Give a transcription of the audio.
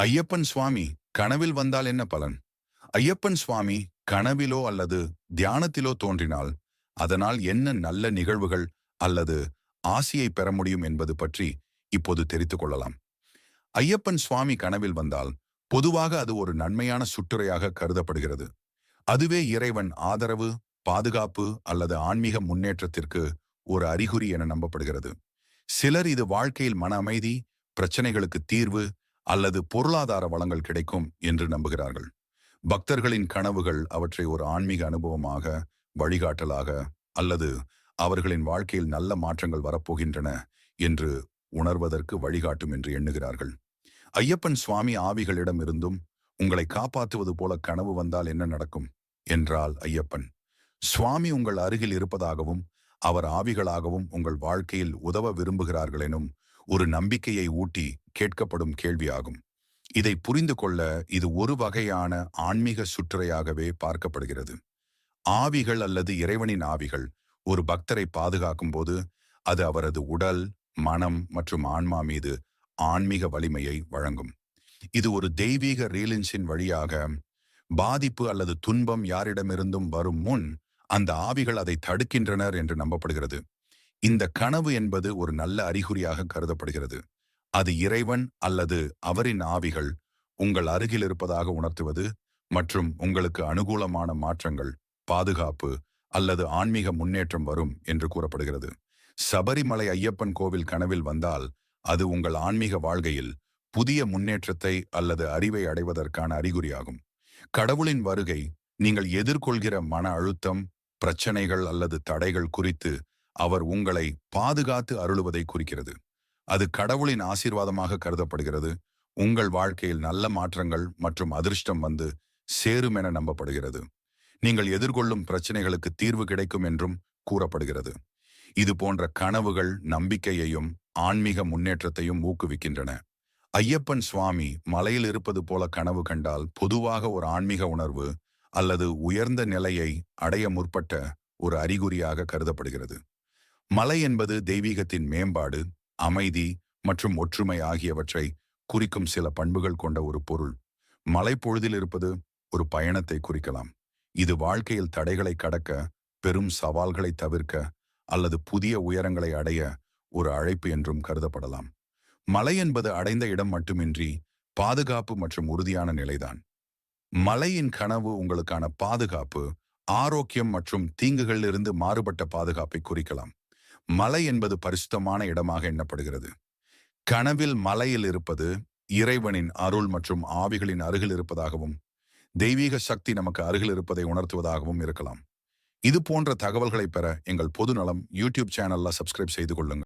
ஐயப்பன் சுவாமி கனவில் வந்தால் என்ன பலன்? ஐயப்பன் சுவாமி கனவிலோ அல்லது தியானத்திலோ தோன்றினால் அதனால் என்ன நல்ல நிகழ்வுகள் அல்லது ஆசியை பெற முடியும் என்பது பற்றி இப்போது தெரிந்து கொள்ளலாம். ஐயப்பன் சுவாமி கனவில் வந்தால் பொதுவாக அது ஒரு நன்மையான சுற்றுரையாக கருதப்படுகிறது. அதுவே இறைவன் ஆதரவு பாதுகாப்பு அல்லது ஆன்மீக முன்னேற்றத்திற்கு ஒரு அறிகுறி என நம்பப்படுகிறது. சிலர் இது வாழ்க்கையில் மன அமைதி பிரச்சனைகளுக்கு தீர்வு அல்லது பொருளாதார வளங்கள் கிடைக்கும் என்று நம்புகிறார்கள். பக்தர்களின் கனவுகள் அவற்றை ஒரு ஆன்மீக அனுபவமாக வழிகாட்டலாக அல்லது அவர்களின் வாழ்க்கையில் நல்ல மாற்றங்கள் வரப்போகின்றன என்று உணர்வதற்கு வழிகாட்டும் என்று எண்ணுகிறார்கள். ஐயப்பன் சுவாமி ஆவிகளிடமிருந்தும் உங்களை காப்பாற்றுவது போல கனவு வந்தால் என்ன நடக்கும்? என்றால் ஐயப்பன். சுவாமி உங்கள் அருகில் இருப்பதாகவும் அவர் ஆவிகளாகவும் உங்கள் வாழ்க்கையில் உதவ விரும்புகிறார்களெனும் ஒரு நம்பிக்கையை ஊட்டி கேட்கப்படும் கேள்வியாகும். இதை புரிந்து கொள்ள இது ஒரு வகையான ஆன்மீக சுற்றுரையாகவே பார்க்கப்படுகிறது. ஆவிகள் அல்லது இறைவனின் ஆவிகள் ஒரு பக்தரை பாதுகாக்கும் போது அது அவரது உடல் மனம் மற்றும் ஆன்மா மீது ஆன்மீக வலிமையை வழங்கும். இது ஒரு தெய்வீக ரீலின்ஸின் வழியாக பாதிப்பு அல்லது துன்பம் யாரிடமிருந்தும் வரும் முன் அந்த ஆவிகள் அதை தடுக்கின்றனர் என்று நம்பப்படுகிறது. இந்த கனவு என்பது ஒரு நல்ல அறிகுறியாக கருதப்படுகிறது. அது இறைவன் அல்லது அவரின் ஆவிகள் உங்கள் அருகில் இருப்பதாக உணர்த்துவது மற்றும் உங்களுக்கு அனுகூலமான மாற்றங்கள் பாதுகாப்பு அல்லது ஆன்மீக முன்னேற்றம் வரும் என்று கூறப்படுகிறது. சபரிமலை ஐயப்பன் கோவில் கனவில் வந்தால் அது உங்கள் ஆன்மீக வாழ்க்கையில் புதிய முன்னேற்றத்தை அல்லது அறிவை அடைவதற்கான அறிகுறியாகும். கடவுளின் வருகை நீங்கள் எதிர்கொள்கிற மன அழுத்தம் பிரச்சனைகள் அல்லது தடைகள் குறித்து அவர் உங்களை பாதுகாத்து அருளுவதை குறிக்கிறது. அது கடவுளின் ஆசீர்வாதமாக கருதப்படுகிறது. உங்கள் வாழ்க்கையில் நல்ல மாற்றங்கள் மற்றும் அதிர்ஷ்டம் வந்து சேரும் என நம்பப்படுகிறது. நீங்கள் எதிர்கொள்ளும் பிரச்சனைகளுக்கு தீர்வு கிடைக்கும் என்றும் கூறப்படுகிறது. இது போன்ற கனவுகள் நம்பிக்கையையும் ஆன்மீக முன்னேற்றத்தையும் ஊக்குவிக்கின்றன. ஐயப்பன் சுவாமி மலையில் இருப்பது போல கனவு கண்டால் பொதுவாக ஒரு ஆன்மீக உணர்வு அல்லது உயர்ந்த நிலையை அடைய முற்பட்ட ஒரு அறிகுறியாக கருதப்படுகிறது. மலை என்பது தெய்வீகத்தின் மேம்பாடு அமைதி மற்றும் ஒற்றுமை ஆகியவற்றை குறிக்கும் சில பண்புகள் கொண்ட ஒரு பொருள். மலை பொழுதில் இருப்பது ஒரு பயணத்தை குறிக்கலாம். இது வாழ்க்கையில் தடைகளை கடக்க பெரும் சவால்களை தவிர்க்க அல்லது புதிய உயரங்களை அடைய ஒரு அழைப்பு என்றும் கருதப்படலாம். மலை என்பது அடைந்த இடம் மட்டுமின்றி பாதுகாப்பு மற்றும் உறுதியான நிலைதான். மலையின் கனவு உங்களுக்கான பாதுகாப்பு ஆரோக்கியம் மற்றும் தீங்குகளிலிருந்து மாறுபட்ட பாதுகாப்பை குறிக்கலாம். மலை என்பது பரிசுத்தமான இடமாக எண்ணப்படுகிறது. கனவில் மலையில் இருப்பது இறைவனின் அருள் மற்றும் ஆவிகளின் அருகில் இருப்பதாகவும் தெய்வீக சக்தி நமக்கு அருகில் இருப்பதை உணர்த்துவதாகவும் இருக்கலாம். இது போன்ற தகவல்களை பெற எங்கள் பொது நலம் யூடியூப் சேனல்ல சப்ஸ்கிரைப் செய்து கொள்ளுங்கள்.